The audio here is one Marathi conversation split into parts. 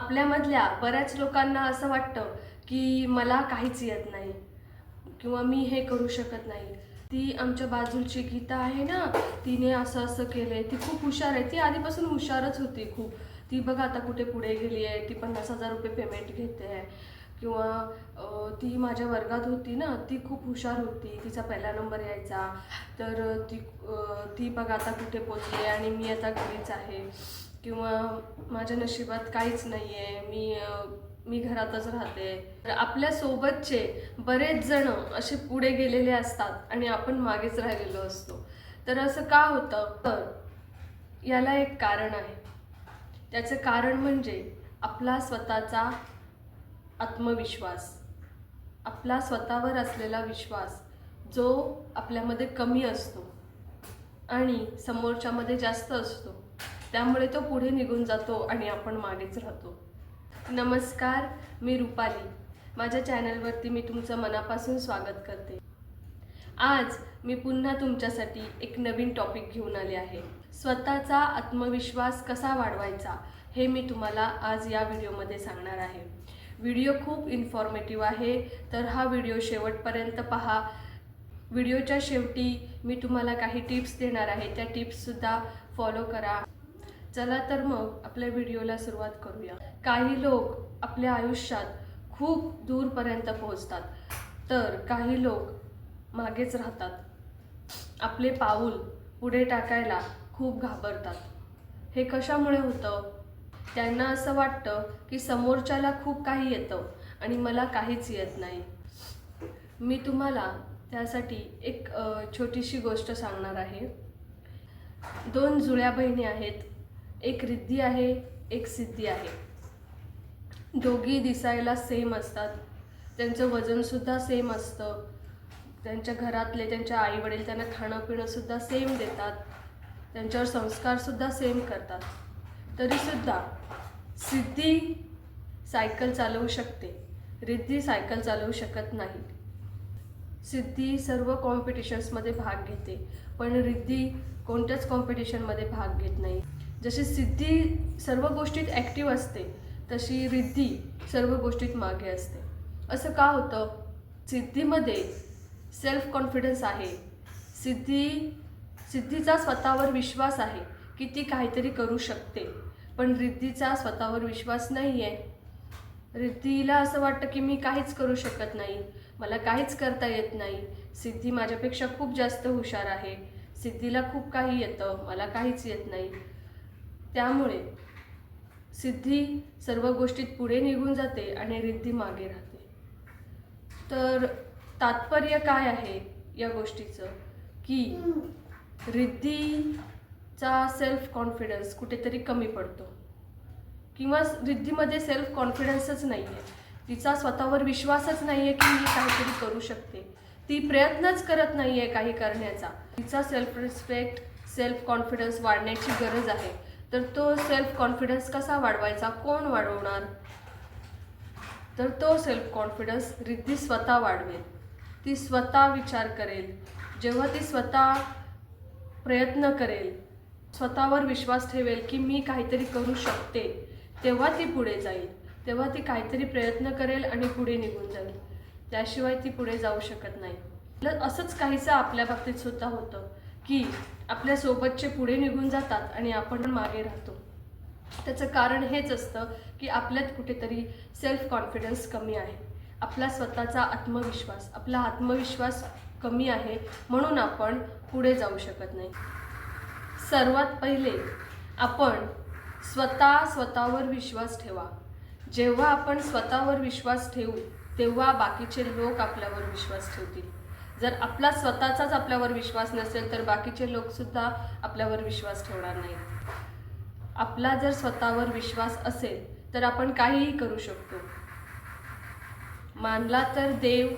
आपल्यामधल्या बऱ्याच लोकांना असं वाटतं की मला काहीच येत नाही किंवा मी हे करू शकत नाही. ती आमच्या बाजूची गीता आहे ना तिने असं असं केलं आहे ती खूप हुशार आहे. ती आधीपासून हुशारच होती खूप. ती बघा आता कुठे पुढे गेली आहे. ती पन्नास हजार रुपये पेमेंट घेते आहे. किंवा ती माझ्या वर्गात होती ना ती खूप हुशार होती. तिचा पहिला नंबर यायचा. तर ती ती बघा आता कुठे पोचली आहे आणि मी आता घरीच आहे. किंवा माझ्या नशिबात काहीच नाही आहे मी मी घरातच राहते. तर आपल्या सोबतचे बरेच जण असे पुढे गेलेले असतात आणि आपण मागेच राहिलेलो असतो. तर असं का होतं? तर याला एक कारण आहे. त्याचं कारण म्हणजे आपला स्वतःचा आत्मविश्वास. आपला स्वतःवर असलेला विश्वास जो आपल्यामध्ये कमी असतो आणि समोरच्यामध्ये जास्त असतो. त्यामुळे तो पुढे निघून जातो आणि आपण मागेच राहतो. नमस्कार मी रुपाली. माझ्या चॅनलवरती मी तुमचं मनापासून स्वागत करते. आज मी पुन्हा तुमच्यासाठी एक नवीन टॉपिक घेऊन आले आहे. स्वतःचा आत्मविश्वास कसा वाढवायचा हे मी तुम्हाला आज या व्हिडिओमध्ये सांगणार आहे. व्हिडिओ खूप इन्फॉर्मेटिव्ह आहे तर हा व्हिडिओ शेवटपर्यंत पहा. व्हिडिओच्या शेवटी मी तुम्हाला काही टिप्स देणार आहे. त्या टिप्ससुद्धा फॉलो करा. चला तर मग आपल्या व्हिडिओला सुरुवात करूया. काही लोक आपल्या आयुष्यात खूप दूरपर्यंत पोहोचतात तर काही लोक मागेच राहतात. आपले पाऊल पुढे टाकायला खूप घाबरतात. हे कशामुळे होतं? त्यांना असं वाटतं की समोरच्याला खूप काही येतं आणि मला काहीच येत नाही. मी तुम्हाला त्यासाठी एक छोटीशी गोष्ट सांगणार आहे. दोन जुळ्या बहिणी आहेत. एक रिद्धी आहे एक सिद्धी आहे. दोघी दिसायला सेम असतात. त्यांचं वजनसुद्धा सेम असतं. त्यांच्या घरातले त्यांच्या आईवडील त्यांना खाणं पिणंसुद्धा सेम देतात. त्यांच्यावर संस्कारसुद्धा सेम करतात. तरीसुद्धा सिद्धी सायकल चालवू शकते. रिद्धी सायकल चालवू शकत नाही. सिद्धी सर्व कॉम्पिटिशन्समध्ये भाग घेते. पण रिद्धी कोणत्याच कॉम्पिटिशनमध्ये भाग घेत नाही. जशी सिद्धी सर्व गोष्टीत ॲक्टिव्ह असते तशी रिद्धी सर्व गोष्टीत मागे असते. असं का होतं? सिद्धीमध्ये सेल्फ कॉन्फिडन्स आहे. सिद्धी सिद्धीचा स्वतःवर विश्वास आहे की ती काहीतरी करू शकते. पण रिद्धीचा स्वतःवर विश्वास नाही आहे रिद्धीला असं वाटतं की मी काहीच करू शकत नाही. मला काहीच करता येत नाही. सिद्धी माझ्यापेक्षा खूप जास्त हुशार आहे. सिद्धीला खूप काही येतं. मला काहीच येत नाही. त्यामुळे सिद्धी सर्व गोष्टीत पुढे निघून जाते आणि रिद्धी मागे राहते. तर तात्पर्य काय आहे या गोष्टीचं? की रिद्धीचा सेल्फ कॉन्फिडन्स कुठेतरी कमी पडतो. किंवा रिद्धीमध्ये सेल्फ कॉन्फिडन्सच नाही आहे तिचा स्वतःवर विश्वासच नाही आहे की मी काहीतरी करू शकते. ती प्रयत्नच करत नाही आहे काही करण्याचा. तिचा सेल्फ रिस्पेक्ट सेल्फ कॉन्फिडन्स वाढण्याची गरज आहे. तर तो सेल्फ कॉन्फिडन्स कसा वाढवायचा? कोण वाढवणार? तर तो सेल्फ कॉन्फिडन्स रिद्धी स्वतः वाढवेल. ती स्वतः विचार करेल. जेव्हा ती स्वतः प्रयत्न करेल स्वतःवर विश्वास ठेवेल की मी काहीतरी करू शकते तेव्हा ती पुढे जाईल. तेव्हा ती काहीतरी प्रयत्न करेल आणि पुढे निघून जाईल. त्याशिवाय ती पुढे जाऊ शकत नाही. असंच काहीसं आपल्या बाबतीत सुद्धा होतं. की आपल्या सोबतचे पुढे निघून जातात आणि आपण मागे राहतो. त्याचं कारण हेच असतं की आपल्यात कुठेतरी सेल्फ कॉन्फिडन्स कमी आहे. आपला स्वतःचा आत्मविश्वास आपला आत्मविश्वास कमी आहे म्हणून आपण पुढे जाऊ शकत नाही. सर्वात पहिले आपण स्वतः स्वतःवर विश्वास ठेवा. जेव्हा आपण स्वतःवर विश्वास ठेवू तेव्हा बाकीचे लोक आपल्यावर विश्वास ठेवतील. जर आपला स्वतःचाच आपल्यावर विश्वास नसेल तर बाकीचे लोकसुद्धा आपल्यावर विश्वास ठेवणार नाहीत. आपला जर स्वतःवर विश्वास असेल तर आपण काहीही करू शकतो. मानला तर देव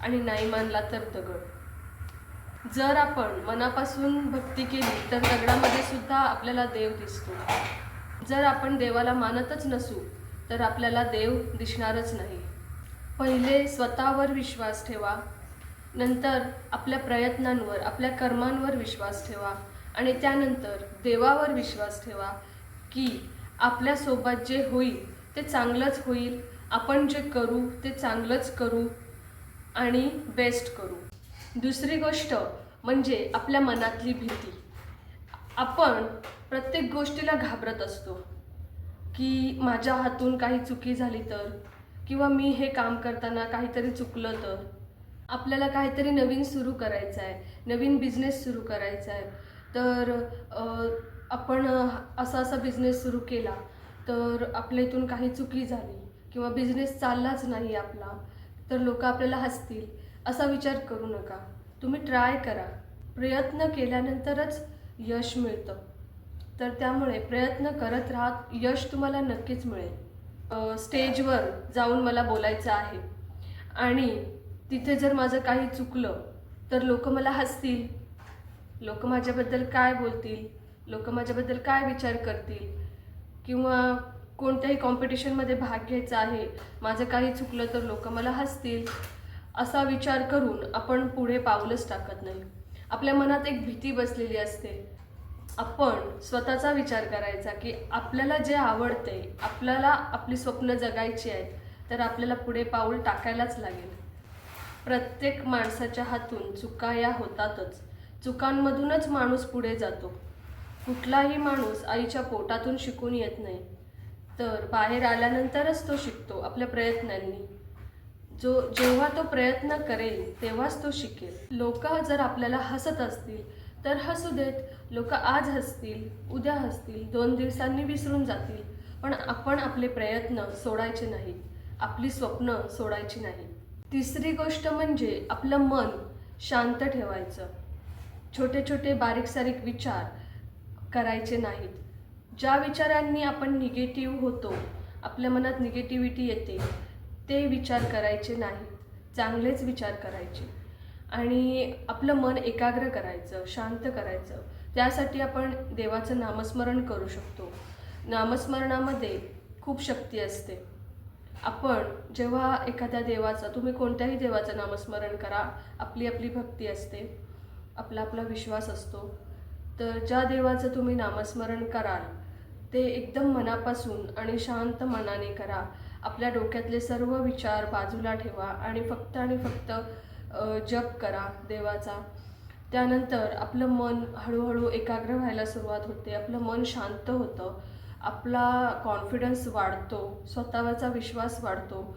आणि नाही मानला तर दगड. जर आपण मनापासून भक्ती केली तर दगडामध्ये सुद्धा आपल्याला देव दिसतो. जर आपण देवाला मानतच नसू तर आपल्याला देव दिसणारच नाही. पहिले स्वतःवर विश्वास ठेवा. नंतर आपल्या प्रयत्नांवर आपल्या कर्मांवर विश्वास ठेवा. आणि त्यानंतर देवावर विश्वास ठेवा की आपल्यासोबत जे होईल ते चांगलंच होईल. आपण जे करू ते चांगलंच करू आणि बेस्ट करू. दुसरी गोष्ट म्हणजे आपल्या मनातली भीती. आपण प्रत्येक गोष्टीला घाबरत असतो की माझ्या हातून काही चुकी झाली तर? किंवा मी हे काम करताना काहीतरी चुकलं तर? आपल्याला काहीतरी नवीन सुरू करायचं आहे नवीन बिझनेस सुरू करायचा आहे तर आपण असा असा बिझनेस सुरू केला तर आपल्या इथून काही चुकी झाली किंवा बिझनेस चाललाच नाही आपला तर लोक आपल्याला हसतील असा विचार करू नका. तुम्ही ट्राय करा. प्रयत्न केल्यानंतरच यश मिळतं. तर त्यामुळे प्रयत्न करत राहत यश तुम्हाला नक्कीच मिळेल. स्टेजवर जाऊन मला बोलायचं आहे. आणि तिथे जर माझं काही चुकलं तर लोक मला हसतील. लोक माझ्याबद्दल काय बोलतील? लोक माझ्याबद्दल काय विचार करतील? किंवा कोणत्याही कॉम्पिटिशनमध्ये भाग घ्यायचा आहे माझं काही चुकलं तर लोक मला हसतील? असा विचार करून आपण पुढे पाऊलच टाकत नाही. आपल्या मनात एक भीती बसलेली असते. आपण स्वतःचा विचार करायचा की आपल्याला जे आवडते आपल्याला आपली स्वप्न जगायची आहेत तर आपल्याला पुढे पाऊल टाकायलाच लागेल. प्रत्येक माणसाच्या हातून चुका या होतातच. चुकांमधूनच माणूस पुढे जातो. कुठलाही माणूस आईच्या पोटातून शिकून येत नाही. तर बाहेर आल्यानंतरच तो शिकतो आपल्या प्रयत्नांनी. जो जेव्हा तो प्रयत्न करेल तेव्हाच तो शिकेल. लोक जर आपल्याला हसत असतील तर हसू देत. लोक आज हसतील उद्या हसतील दोन दिवसांनी विसरून जातील. पण आपण आपले प्रयत्न सोडायचे नाहीत. आपली स्वप्न सोडायची नाहीत. तिसरी गोष्ट म्हणजे आपलं मन शांत ठेवायचं. छोटे छोटे बारीक सारीक विचार करायचे नाहीत. ज्या विचारांनी आपण निगेटिव्ह होतो आपल्या मनात निगेटिव्हिटी येते ते विचार करायचे नाही. चांगलेच विचार करायचे. आणि आपलं मन एकाग्र करायचं शांत करायचं. त्यासाठी आपण देवाचं नामस्मरण करू शकतो. नामस्मरणामध्ये खूप शक्ती असते. आपण जेव्हा एखाद्या देवाचं तुम्ही कोणत्याही देवाचं नामस्मरण करा आपली आपली भक्ती असते आपला आपला विश्वास असतो. तर ज्या देवाचं तुम्ही नामस्मरण कराल ते एकदम मनापासून आणि शांत मनाने करा. आपल्या डोक्यातले सर्व विचार बाजूला ठेवा आणि फक्त आणि फक्त जप करा देवाचा. त्यानंतर आपलं मन हळूहळू एकाग्र व्हायला सुरुवात होते आपलं मन शांत होतं. आपला कॉन्फिडन्स वाढतो स्वतःवरचा विश्वास वाढतो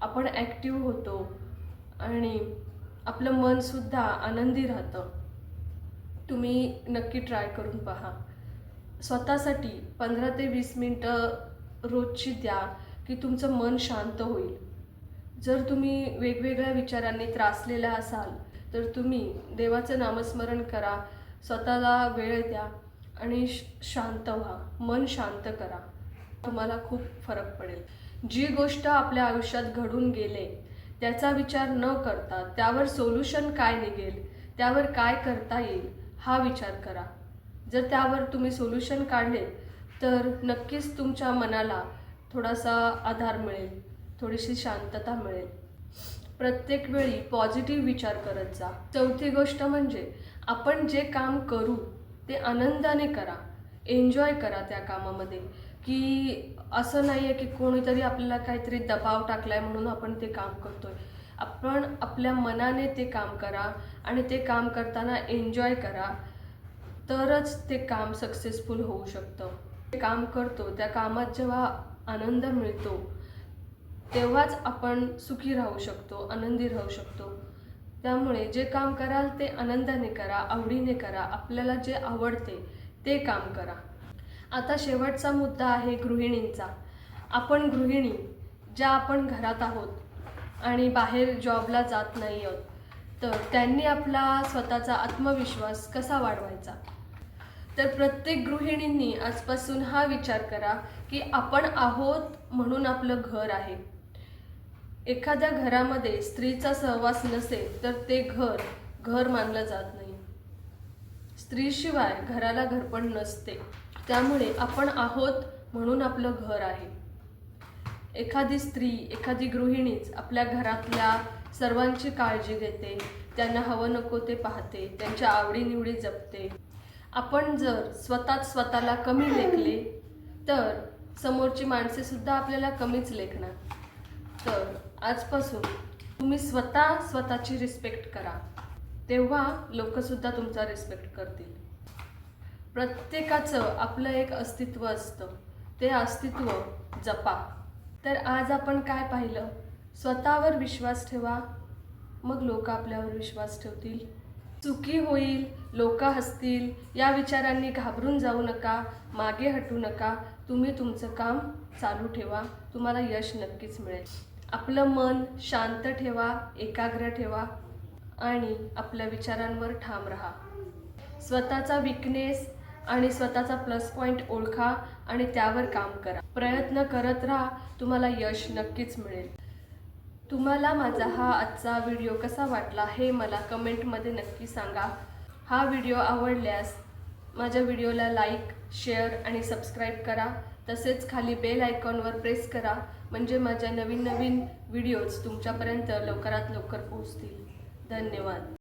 आपण ॲक्टिव्ह होतो आणि आपलं मनसुद्धा आनंदी राहतं. तुम्ही नक्की ट्राय करून पहा. स्वतःसाठी पंधरा ते वीस मिनटं रोजची द्या की तुमचं मन शांत होईल. जर तुम्ही वेगवेगळ्या विचारांनी त्रासलेला असाल तर तुम्ही देवाचं नामस्मरण करा स्वतःला वेळ द्या. आणि श- शांत व्हा. मन शांत करा. तुम्हाला खूप फरक पडेल. जी गोष्ट आपल्या आयुष्यात घडून गेले त्याचा विचार न करता त्यावर सोल्युशन काय निघेल त्यावर काय करता येईल हा विचार करा. जर त्यावर तुम्ही सोल्युशन काढले तर नक्कीच तुमच्या मनाला थोडासा आधार मिळेल थोडीशी शांतता मिळेल. प्रत्येक वेळी पॉझिटिव्ह विचार करत जा. चौथी गोष्ट म्हणजे आपण जे काम करू ते आनंदाने करा. एन्जॉय करा त्या कामामध्ये. की असं नाही आहे की कोणीतरी आपल्याला काहीतरी दबाव टाकलाय म्हणून आपण ते काम करतो आहे आपण आपल्या मनाने ते काम करा आणि ते काम करताना एन्जॉय करा. तरच ते काम सक्सेसफुल होऊ शकतं. ते काम करतो त्या कामात जेव्हा आनंद मिळतो तेव्हाच आपण सुखी राहू शकतो आनंदी राहू शकतो. त्यामुळे जे काम कराल ते आनंदाने करा आवडीने करा आपल्याला जे आवडते ते काम करा. आता शेवटचा मुद्दा आहे गृहिणींचा. आपण गृहिणी ज्या आपण घरात आहोत आणि बाहेर जॉबला जात नाही आहोत तर त्यांनी आपला स्वतःचा आत्मविश्वास कसा वाढवायचा? तर प्रत्येक गृहिणींनी आजपासून हा विचार करा की आपण आहोत म्हणून आपलं घर आहे. एखाद्या घरामध्ये स्त्रीचा सहवास नसेल तर ते घर घर मानलं जात नाही. स्त्रीशिवाय घराला घरपण नसते. त्यामुळे आपण आहोत म्हणून आपलं घर आहे. एखादी स्त्री एखादी गृहिणीच आपल्या घरातल्या सर्वांची काळजी घेते त्यांना हवं नको ते पाहते त्यांच्या आवडीनिवडी जपते. आपण जर स्वतःच स्वतःला कमी लेखले तर समोरची माणसेसुद्धा आपल्याला कमीच लेखणार. तर आजपासून तुम्ही स्वतः स्वतःची रिस्पेक्ट करा. तेव्हा लोकसुद्धा तुमचा रिस्पेक्ट करतील. प्रत्येकाचं आपलं एक अस्तित्व असतं. ते अस्तित्व जपा. तर आज आपण काय पाहिलं? स्वतःवर विश्वास ठेवा. मग लोक आपल्यावर विश्वास ठेवतील. चुकी होईल लोक हसतील या विचारांनी घाबरून जाऊ नका मागे हटू नका. तुम्ही तुमचं काम चालू ठेवा. तुम्हाला यश नक्कीच मिळेल. आपलं मन शांत ठेवा एकाग्र ठेवा आणि आपल्या विचारांवर ठाम राहा. स्वतःचा विकनेस आणि स्वतःचा प्लस पॉईंट ओळखा आणि त्यावर काम करा. प्रयत्न करत राहा तुम्हाला यश नक्कीच मिळेल. तुम्हाला माझा हा आजचा व्हिडिओ कसा वाटला हे मला कमेंटमध्ये नक्की सांगा. हा व्हिडिओ आवडल्यास माझ्या व्हिडिओला लाईक शेअर आणि सबस्क्राईब करा. तसेच खाली बेल आयकॉनवर प्रेस करा म्हणजे माझ्या नवीन नवीन व्हिडिओज तुमच्यापर्यंत लवकरात लवकर पोहोचतील. धन्यवाद.